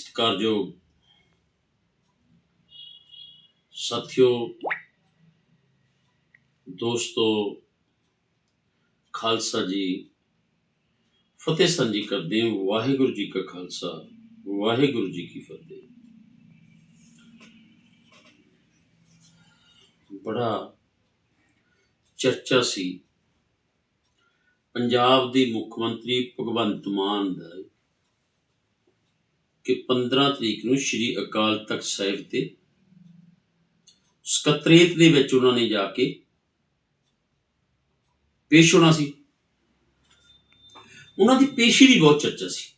ਸਤਿਕਾਰਯੋਗ ਸਾਥੀਓ, ਦੋਸਤੋ, ਖਾਲਸਾ ਜੀ, ਫਤਿਹ ਸਾਂਝੀ ਕਰਦੇ ਹਾਂ। ਵਾਹਿਗੁਰੂ ਜੀ ਕਾ ਖਾਲਸਾ, ਵਾਹਿਗੁਰੂ ਜੀ ਕੀ ਫਤਿਹ। ਬੜਾ ਚਰਚਾ ਸੀ। ਪੰਜਾਬ ਦੇ ਮੁੱਖ ਮੰਤਰੀ ਭਗਵੰਤ ਮਾਨ ਦਾ ਕਿ 15 ਤਰੀਕ ਨੂੰ ਸ੍ਰੀ ਅਕਾਲ ਤਖਤ ਸਾਹਿਬ ਤੇ ਸਕੱਤਰੇਤ ਦੇ ਵਿੱਚ ਉਹਨਾਂ ਨੇ ਜਾ ਕੇ ਪੇਸ਼ ਹੋਣਾ ਸੀ। ਉਹਨਾਂ ਦੀ ਪੇਸ਼ੀ ਦੀ ਬਹੁਤ ਚਰਚਾ ਸੀ।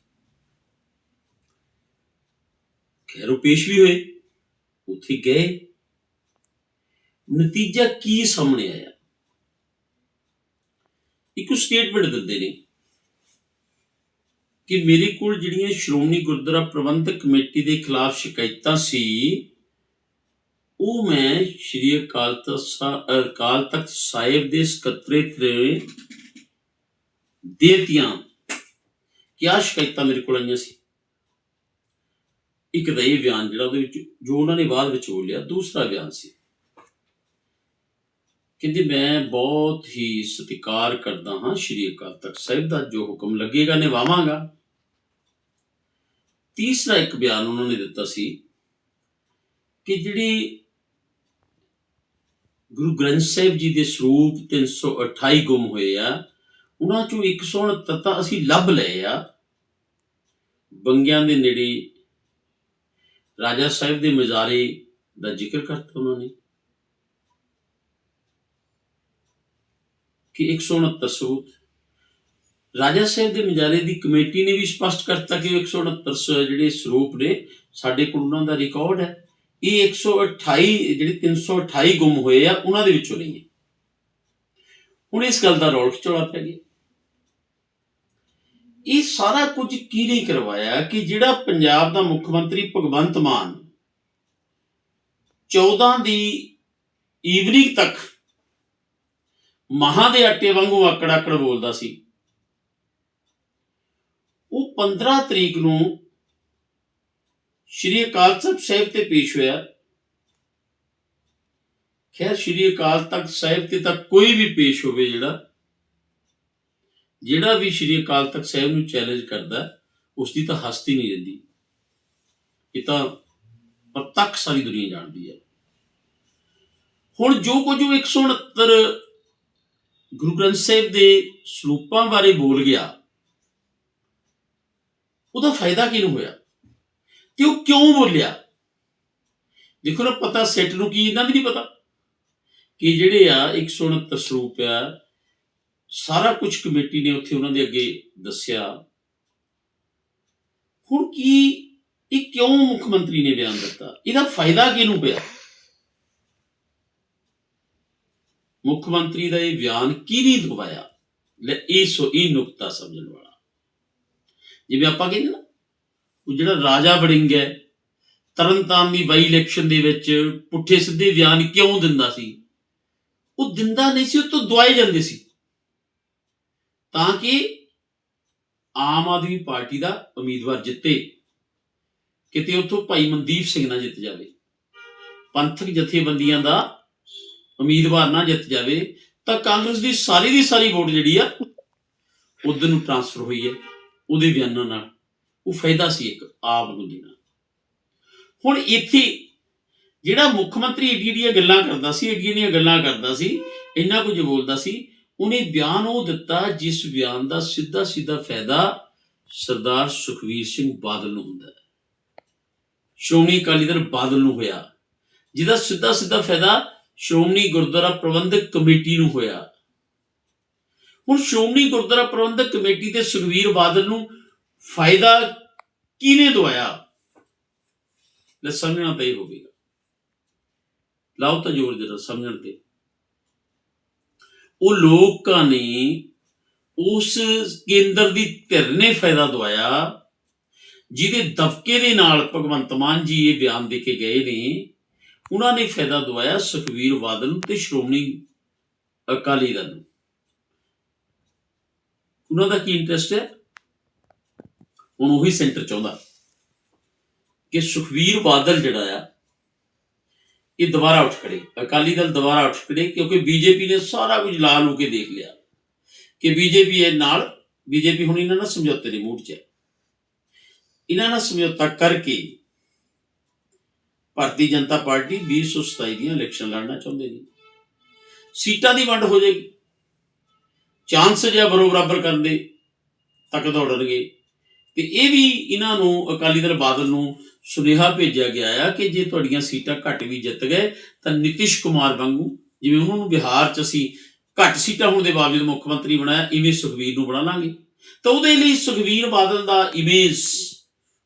ਖੈਰ ਉਹ ਪੇਸ਼ ਵੀ ਹੋਏ, ਉੱਥੇ ਗਏ। ਨਤੀਜਾ ਕੀ ਸਾਹਮਣੇ ਆਇਆ? ਇੱਕ ਸਟੇਟਮੈਂਟ ਦਿੰਦੇ ਨੇ। ਕਿ ਮੇਰੇ ਕੋਲ ਜਿਹੜੀਆਂ ਸ਼੍ਰੋਮਣੀ ਗੁਰਦੁਆਰਾ ਪ੍ਰਬੰਧਕ ਕਮੇਟੀ ਦੇ ਖਿਲਾਫ ਸ਼ਿਕਾਇਤਾਂ ਸੀ, ਉਹ ਮੈਂ ਸ਼੍ਰੀ ਅਕਾਲ ਤਖਤ ਸਾ- ਅਕਾਲ ਤਖਤ ਸਾਹਿਬ ਦੇ ਸਕੱਤਰੇਤ ਦੇ ਦੇਤੀਆਂ। ਕਿਆ ਸ਼ਿਕਾਇਤਾਂ ਮੇਰੇ ਕੋਲ ਆਈਆਂ ਸੀ? ਇੱਕ ਤਾਂ ਇਹ ਬਿਆਨ ਜਿਹੜਾ ਉਹਦੇ ਵਿੱਚ, ਜੋ ਉਹਨਾਂ ਨੇ ਬਾਅਦ ਵਿੱਚ ਬੋਲਿਆ, ਦੂਸਰਾ ਬਿਆਨ ਸੀ। ਕਹਿੰਦੇ, ਮੈਂ ਬਹੁਤ ਹੀ ਸਤਿਕਾਰ ਕਰਦਾ ਹਾਂ ਸ਼੍ਰੀ ਅਕਾਲ ਤਖਤ ਸਾਹਿਬ ਦਾ, ਜੋ ਹੁਕਮ ਲੱਗੇਗਾ ਨਿਭਾਵਾਂਗਾ। ਤੀਸਰਾ ਇੱਕ ਬਿਆਨ ਉਹਨਾਂ ਨੇ ਦਿੱਤਾ ਸੀ ਕਿ ਜਿਹੜੀ ਗੁਰੂ ਗ੍ਰੰਥ ਸਾਹਿਬ ਜੀ ਦੇ ਸਰੂਪ 328 ਗੁੰਮ ਹੋਏ ਆ, ਉਹਨਾਂ ਚੋਂ 169 ਤਾਂ ਅਸੀਂ ਲੱਭ ਲਏ ਆ। ਬੰਗਿਆਂ ਦੇ ਨੇੜੇ ਰਾਜਾ ਸਾਹਿਬ ਦੇ ਮਜ਼ਾਰੇ ਦਾ ਜ਼ਿਕਰ ਕਰਤਾ ਉਹਨਾਂ ਨੇ ਕਿ 169 ਸਰੂਪ ਰਾਜਾ ਸਾਹਿਬ ਦੇ ਮਜਾਰੇ ਦੀ ਕਮੇਟੀ ਨੇ ਵੀ ਸਪਸ਼ਟ ਕਰਤਾ ਕਿ ਉਹ 169 ਸ- ਜਿਹੜੇ ਸਰੂਪ ਨੇ, ਸਾਡੇ ਕੋਲ ਉਹਨਾਂ ਦਾ ਰਿਕਾਰਡ ਹੈ। ਇਹ 128 ਜਿਹੜੇ 328 ਗੁੰਮ ਹੋਏ ਆ, ਉਹਨਾਂ ਦੇ ਵਿੱਚੋਂ ਨਹੀਂ ਹੈ। ਹੁਣ ਇਸ ਗੱਲ ਦਾ ਰੌਲ ਖਿਚੋਲਾ ਪੈ ਗਿਆ। ਇਹ ਸਾਰਾ ਕੁਝ ਨਹੀਂ ਕਰਵਾਇਆ ਕਿ ਜਿਹੜਾ ਪੰਜਾਬ ਦਾ ਮੁੱਖ ਮੰਤਰੀ ਭਗਵੰਤ ਮਾਨ 14 ਦੀ ਈਵਨਿੰਗ ਤੱਕ ਮਹਾਂ ਦੇ ਆਟੇ ਵਾਂਗੂ ਆਕੜ ਆਕੜ ਬੋਲਦਾ ਸੀ। 15 ਤਰੀਕ ਨੂੰ ਸ਼੍ਰੀ ਅਕਾਲ ਤਖਤ ਸਾਹਿਬ ਤੇ ਪੇਸ਼ ਹੋਇਆ। ਖੈਰ, ਸ਼੍ਰੀ ਅਕਾਲ ਤਖਤ ਸਾਹਿਬ ਤੇ ਤਾਂ ਕੋਈ ਵੀ ਪੇਸ਼ ਹੋਵੇ ਜਿਹੜਾ ਜਿਹੜਾ ਵੀ ਸ਼੍ਰੀ ਅਕਾਲ ਤਖਤ ਸਾਹਿਬ ਨੂੰ ਚੈਲੰਜ ਕਰਦਾ ਉਸ ਦੀ ਤਾਂ ਹਸਤੀ ਨਹੀਂ ਰਹਿੰਦੀ। ਇਹ ਤਾਂ ਪ੍ਰਤੱਖ ਸਾਰੀ ਦੁਨੀਆ ਜਾਣਦੀ ਹੈ। ਹੁਣ ਜੋ ਕੁਝ ਉਹ 169 ਗੁਰੂ ਗ੍ਰੰਥ ਸਾਹਿਬ ਦੇ ਸਰੂਪਾਂ ਬਾਰੇ ਬੋਲ ਗਿਆ ਉਹਦਾ ਫਾਇਦਾ ਕਿਹਨੂੰ ਹੋਇਆ? ਤੇ ਉਹ ਕਿਉਂ ਬੋਲਿਆ ਦੇਖੋ ਨਾ, ਪਤਾ ਸੈੱਟ ਨੂੰ ਕੀ ਇਹਨਾਂ ਵੀ ਨਹੀਂ ਪਤਾ ਕਿ ਜਿਹੜੇ ਆ 169 ਸਰੂਪ ਆ, ਸਾਰਾ ਕੁਝ ਕਮੇਟੀ ਨੇ ਉੱਥੇ ਉਹਨਾਂ ਦੇ ਅੱਗੇ ਦੱਸਿਆ। ਹੁਣ ਕੀ, ਇਹ ਕਿਉਂ ਮੁੱਖ ਮੰਤਰੀ ਨੇ ਬਿਆਨ ਦਿੱਤਾ? ਇਹਦਾ ਫਾਇਦਾ ਕਿਹਨੂੰ ਪਿਆ? ਮੁੱਖ ਮੰਤਰੀ ਦਾ ਇਹ ਬਿਆਨ ਕੀ ਦਵਾਇਆ? ਲੈ, ਇਹ ਸੋ, ਇਹ ਨੁਕਤਾ ਸਮਝਣ ਵਾਲਾ। ਜਿਵੇਂ ਆਪਾਂ ਕਹਿੰਦੇ ਨਾ, ਉਹ ਜਿਹੜਾ ਰਾਜਾ ਵੜਿੰਗ ਹੈ, ਤਰਨਤਾਰਨ ਦੀ ਬਾਈ ਇਲੈਕਸ਼ਨ ਦੇ ਵਿੱਚ ਪੁੱਠੇ ਸਿੱਧੇ ਬਿਆਨ ਕਿਉਂ ਦਿੰਦਾ ਸੀ? ਉਹ ਦਿੰਦਾ ਨਹੀਂ ਸੀ, ਉਹ ਤੋਂ ਦਵਾਏ ਜਾਂਦੇ ਸੀ। ਤਾਂ ਕਿ ਆਮ ਆਦਮੀ ਪਾਰਟੀ ਦਾ ਉਮੀਦਵਾਰ ਜਿੱਤੇ, ਕਿਤੇ ਉੱਥੋਂ ਭਾਈ ਮਨਦੀਪ ਸਿੰਘ ਨਾ ਜਿੱਤ ਜਾਵੇ, ਪੰਥਕ ਜਥੇਬੰਦੀਆਂ ਦਾ ਉਮੀਦਵਾਰ ਨਾ ਜਿੱਤ ਜਾਵੇ, ਤਾਂ ਕਾਂਗਰਸ ਦੀ ਸਾਰੀ ਦੀ ਸਾਰੀ ਵੋਟ ਜਿਹੜੀ ਆ, ਉਧਰ ਨੂੰ ਟ੍ਰਾਂਸਫਰ ਹੋਈ ਹੈ। ਉਹਦੇ ਬਿਆਨਾਂ ਨਾਲ। ਉਹ ਫਾਇਦਾ ਸੀ ਇੱਕ, ਆਪ ਨੂੰ ਦੇਣਾ। ਹੁਣ ਇੱਥੇ ਜਿਹੜਾ ਮੁੱਖ ਮੰਤਰੀ ਏਡੀ ਏਡੀਆਂ ਗੱਲਾਂ ਕਰਦਾ ਸੀ, ਏਡੀਆਂ ਦੀਆਂ ਗੱਲਾਂ ਕਰਦਾ ਸੀ, ਇੰਨਾ ਕੁਝ ਬੋਲਦਾ ਸੀ, ਉਹਨੇ ਬਿਆਨ ਉਹ ਦਿੱਤਾ ਜਿਸ ਬਿਆਨ ਦਾ ਸਿੱਧਾ ਸਿੱਧਾ ਫਾਇਦਾ ਸਰਦਾਰ ਸੁਖਵੀਰ ਸਿੰਘ ਬਾਦਲ ਨੂੰ ਹੁੰਦਾ ਹੈ। ਸ਼੍ਰੋਮਣੀ ਅਕਾਲੀ ਦਲ ਬਾਦਲ ਨੂੰ ਹੋਇਆ। ਜਿਹਦਾ ਸਿੱਧਾ ਸਿੱਧਾ ਫਾਇਦਾ ਸ਼੍ਰੋਮਣੀ ਗੁਰਦੁਆਰਾ ਪ੍ਰਬੰਧਕ ਕਮੇਟੀ ਨੂੰ ਹੋਇਆ। ਹੁਣ ਸ਼੍ਰੋਮਣੀ ਗੁਰਦੁਆਰਾ ਪ੍ਰਬੰਧਕ ਕਮੇਟੀ ਤੇ ਸੁਖਵੀਰ ਬਾਦਲ ਨੂੰ ਫਾਇਦਾ ਕਿਹਨੇ ਦਵਾਇਆ? ਲੈ ਸਮਝਣਾ ਤਾਂ ਇਹ ਹੋਵੇਗਾ। ਲਾਓ ਤਾਂ ਜੋਰ ਜਰਾ ਸਮਝਣ ਤੇ। ਉਹ ਲੋਕਾਂ ਨੇ ਉਸ ਕੇਂਦਰ ਦੀ ਧਿਰ ਨੇ ਫਾਇਦਾ ਦਵਾਇਆ, ਜਿਹਦੇ ਦਫਕੇ ਦੇ ਨਾਲ ਭਗਵੰਤ ਮਾਨ ਜੀ ਇਹ ਬਿਆਨ ਦੇ ਕੇ ਗਏ ਨੇ। ਉਹਨਾਂ ਨੇ ਫਾਇਦਾ ਦਵਾਇਆ ਸੁਖਵੀਰ ਬਾਦਲ ਨੂੰ ਤੇ ਸ਼੍ਰੋਮਣੀ ਅਕਾਲੀ ਦਲ ਨੂੰ। ਉਹਨਾਂ ਦਾ ਕੀ ਇੰਟਰਸਟ ਹੈ? ਹੁਣ ਉਹੀ ਸੈਂਟਰ ਚਾਹੁੰਦਾ ਕਿ ਸੁਖਵੀਰ ਬਾਦਲ ਜਿਹੜਾ ਆ, ਇਹ ਦੁਬਾਰਾ ਉੱਠ ਖੜੇ। ਅਕਾਲੀ ਦਲ ਦੁਬਾਰਾ ਉੱਠ ਖੜੇ ਕਿਉਂਕਿ ਬੀਜੇਪੀ ਨੇ ਸਾਰਾ ਕੁਝ ਲਾ ਲੂ ਕੇ ਦੇਖ ਲਿਆ ਕਿ ਬੀਜੇਪੀ ਇਹ ਨਾਲ, ਬੀਜੇਪੀ ਹੁਣ ਇਹਨਾਂ ਨਾਲ ਸਮਝੌਤੇ ਦੇ ਮੂਡ 'ਚ ਹੈ। ਇਹਨਾਂ ਨਾਲ ਸਮਝੌਤਾ ਕਰਕੇ ਭਾਰਤੀ ਜਨਤਾ ਪਾਰਟੀ 2027 ਦੀਆਂ ਇਲੈਕਸ਼ਨ ਲੜਨਾ ਚਾਹੁੰਦੇ ਨੇ ਸੀਟਾਂ ਦੀ ਵੰਡ ਹੋ ਜਾਏਗੀ। ਚਾਂਸ ਜਿਹਾ ਬਰੋ ਬਰਾਬਰ ਕਰਨ ਦੇ ਤੱਕ ਦੌੜਨਗੇ ਤੇ ਇਹ ਵੀ ਇਹਨਾਂ ਨੂੰ ਅਕਾਲੀ ਦਲ ਬਾਦਲ ਨੂੰ ਸੁਨੇਹਾ ਭੇਜਿਆ ਗਿਆ ਆ ਕਿ ਜੇ ਤੁਹਾਡੀਆਂ ਸੀਟਾਂ ਘੱਟ ਵੀ ਜਿੱਤ ਗਏ, ਤਾਂ ਨਿਤਿਸ਼ ਕੁਮਾਰ ਵਾਂਗੂ, ਜਿਵੇਂ ਉਹਨਾਂ ਨੂੰ ਬਿਹਾਰ 'ਚ ਅਸੀਂ ਘੱਟ ਸੀਟਾਂ ਹੋਣ ਦੇ ਬਾਵਜੂਦ ਮੁੱਖ ਮੰਤਰੀ ਬਣਾਇਆ ਇਵੇਂ ਸੁਖਵੀਰ ਨੂੰ ਬਣਾ ਲਾਂਗੇ। ਤਾਂ ਉਹਦੇ ਲਈ ਸੁਖਵੀਰ ਬਾਦਲ ਦਾ ਇਮੇਜ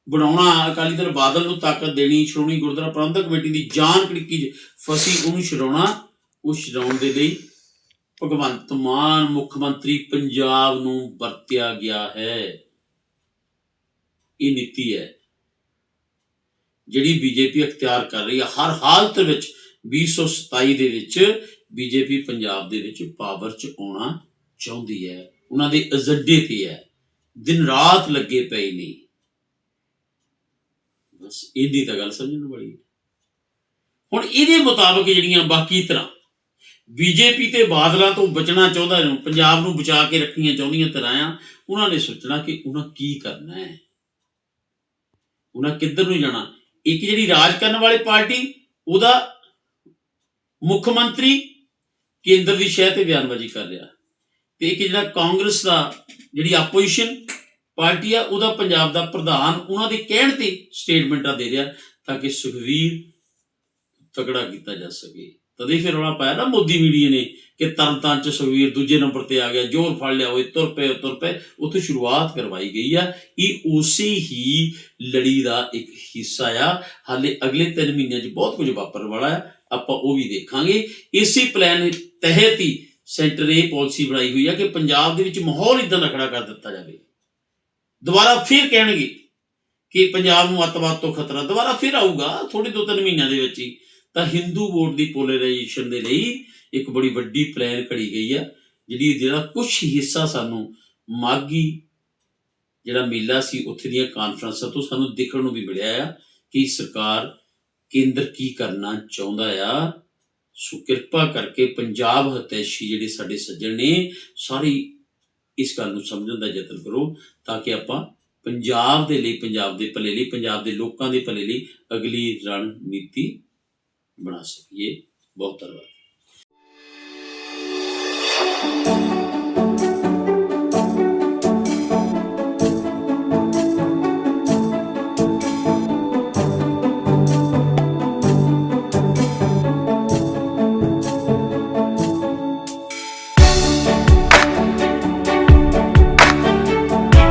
ਬਣਾਉਣਾ ਅਕਾਲੀ ਦਲ ਬਾਦਲ ਨੂੰ ਤਾਕਤ ਦੇਣੀ, ਸ਼੍ਰੋਮਣੀ ਗੁਰਦੁਆਰਾ ਪ੍ਰਬੰਧਕ ਕਮੇਟੀ ਦੀ ਜਾਨ ਕੜਿੱਕੀ 'ਚ ਫਸੀ, ਉਹਨੂੰ ਛਡਾਉਣਾ, ਉਹ ਛਡਾਉਣ ਦੇ ਲਈ ਭਗਵੰਤ ਮਾਨ ਮੁੱਖ ਮੰਤਰੀ ਪੰਜਾਬ ਨੂੰ ਵਰਤਿਆ ਗਿਆ ਹੈ। ਇਹ ਨੀਤੀ ਹੈ, ਜਿਹੜੀ ਬੀਜੇਪੀ ਅਖਤਿਆਰ ਕਰ ਰਹੀ ਹੈ। ਹਰ ਹਾਲਤ ਵਿੱਚ 2027 ਦੇ ਵਿੱਚ ਬੀਜੇਪੀ ਪੰਜਾਬ ਦੇ ਵਿੱਚ ਪਾਵਰ 'ਚ ਆਉਣਾ ਚਾਹੁੰਦੀ ਹੈ। ਉਹਨਾਂ ਦੇ ਏਜੰਡੇ ਤੇ ਹੈ। ਦਿਨ ਰਾਤ ਲੱਗੇ ਪਏ ਨੇ। ਬਸ ਇਹਦੀ ਤਾਂ ਗੱਲ ਸਮਝਣ ਵਾਲੀ ਹੁਣ ਇਹਦੇ ਮੁਤਾਬਕ ਜਿਹੜੀਆਂ ਬਾਕੀ ਤਰ੍ਹਾਂ ਬੀਜੇਪੀ ਤੇ ਬਾਦਲਾਂ ਤੋਂ ਬਚਣਾ ਚਾਹੁੰਦਾ ਨੂੰ ਪੰਜਾਬ ਨੂੰ ਬਚਾ ਕੇ ਰੱਖਣੀਆਂ ਚਾਹੁੰਦੀਆਂ ਤਰ੍ਹਾਂ ਉਹਨਾਂ ਨੇ ਸੋਚਣਾ ਕਿ ਉਹਨਾਂ ਕੀ ਕਰਨਾ ਹੈ। ਉਹਨਾਂ ਕਿੱਧਰ ਨੂੰ ਜਾਣਾ? ਇੱਕ ਜਿਹੜੀ ਰਾਜ ਕਰਨ ਵਾਲੀ ਪਾਰਟੀ, ਉਹਦਾ ਮੁੱਖ ਮੰਤਰੀ ਕੇਂਦਰ ਦੀ ਸ਼ਹਿ ਤੇ ਬਿਆਨਬਾਜ਼ੀ ਕਰ ਰਿਹਾ। ਤੇ ਇੱਕ ਜਿਹੜਾ ਕਾਂਗਰਸ ਦਾ ਜਿਹੜੀ ਆਪੋਜੀਸ਼ਨ ਪਾਰਟੀ ਆ, ਉਹਦਾ ਪੰਜਾਬ ਦਾ ਪ੍ਰਧਾਨ ਉਹਨਾਂ ਦੇ ਕਹਿਣ ਤੇ ਸਟੇਟਮੈਂਟਾਂ ਦੇ ਰਿਹਾ ਤਾਂ ਕਿ ਸੁਖਵੀਰ ਤਕੜਾ ਕੀਤਾ ਜਾ ਸਕੇ। ਤਦੇ ਫਿਰ ਰੌਲਾ ਪਾਇਆ ਨਾ ਮੋਦੀ ਮੀਡੀਆ ਨੇ ਕਿ ਤਰਨਤਾਰਨ ਚ ਸੁਖਵੀਰ ਦੂਜੇ ਨੰਬਰ ਤੇ ਆ ਗਿਆ, ਜੋਰ ਫੜ ਲਿਆ ਹੋਏ ਤੁਰ ਪਏ ਤੁਰ ਪਏ। ਉੱਥੇ ਸ਼ੁਰੂਆਤ ਕਰਵਾਈ ਗਈ ਆ। ਇਹ ਉਸੇ ਹੀ ਲੜੀ ਦਾ ਇੱਕ ਹਿੱਸਾ ਆ। ਹਾਲੇ ਅਗਲੇ 3 ਮਹੀਨਿਆਂ 'ਚ ਬਹੁਤ ਕੁਝ ਵਾਪਰਨ ਵਾਲਾ ਆ। ਆਪਾਂ ਉਹ ਵੀ ਦੇਖਾਂਗੇ। ਇਸੇ ਪਲਾਨ ਤਹਿਤ ਹੀ ਸੈਂਟਰ ਇਹ ਪਾਲਿਸੀ ਬਣਾਈ ਹੋਈ ਆ ਕਿ ਪੰਜਾਬ ਦੇ ਵਿੱਚ ਮਾਹੌਲ ਇਦਾਂ ਦਾ ਖੜਾ ਕਰ ਦਿੱਤਾ ਜਾਵੇ। ਦੁਬਾਰਾ ਫਿਰ ਕਹਿਣਗੇ ਕਿ ਪੰਜਾਬ ਨੂੰ ਅੱਤਵਾਦ ਤੋਂ ਖਤਰਾ, ਦੁਬਾਰਾ ਫਿਰ ਆਊਗਾ ਥੋੜੇ ਦੋ ਤਿੰਨ ਮਹੀਨਿਆਂ ਦੇ ਵਿੱਚ ਹੀ। ਤਾਂ ਹਿੰਦੂ ਵੋਟ ਦੀ ਪੋਲਰਾਈਜੇਸ਼ਨ ਦੇ ਲਈ ਇੱਕ ਬੜੀ ਵੱਡੀ ਪਲਾਨ ਘੜੀ ਗਈ ਆ, ਜਿਹੜੀ ਜਿਹੜਾ ਕੁਝ ਹਿੱਸਾ ਸਾਨੂੰ ਮਾਗੀ ਜਿਹੜਾ ਮੇਲਾ ਸੀ, ਉੱਥੇ ਦੀਆਂ ਕਾਨਫਰੰਸਾਂ ਤੋਂ ਸਾਨੂੰ ਦੇਖਣ ਨੂੰ ਵੀ ਮਿਲਿਆ ਆ ਕਿ ਸਰਕਾਰ ਕੇਂਦਰ ਕੀ ਕਰਨਾ ਚਾਹੁੰਦਾ ਆ। ਸੋ ਕਿਰਪਾ ਕਰਕੇ ਪੰਜਾਬ ਹਤੈਸ਼ੀ ਜਿਹੜੇ ਸਾਡੇ ਸੱਜਣ ਨੇ, ਸਾਰੀ ਇਸ ਗੱਲ ਨੂੰ ਸਮਝਣ ਦਾ ਯਤਨ ਕਰੋ ਤਾਂ ਕਿ ਆਪਾਂ ਪੰਜਾਬ ਦੇ ਲਈ, ਪੰਜਾਬ ਦੇ ਭਲੇ ਲਈ, ਪੰਜਾਬ ਦੇ ਲੋਕਾਂ ਦੇ ਭਲੇ ਲਈ ਅਗਲੀ ਰਣਨੀਤੀ ਬਣਾ ਸਕੀਏ। ਬਹੁਤ ਧੰਨਵਾਦ।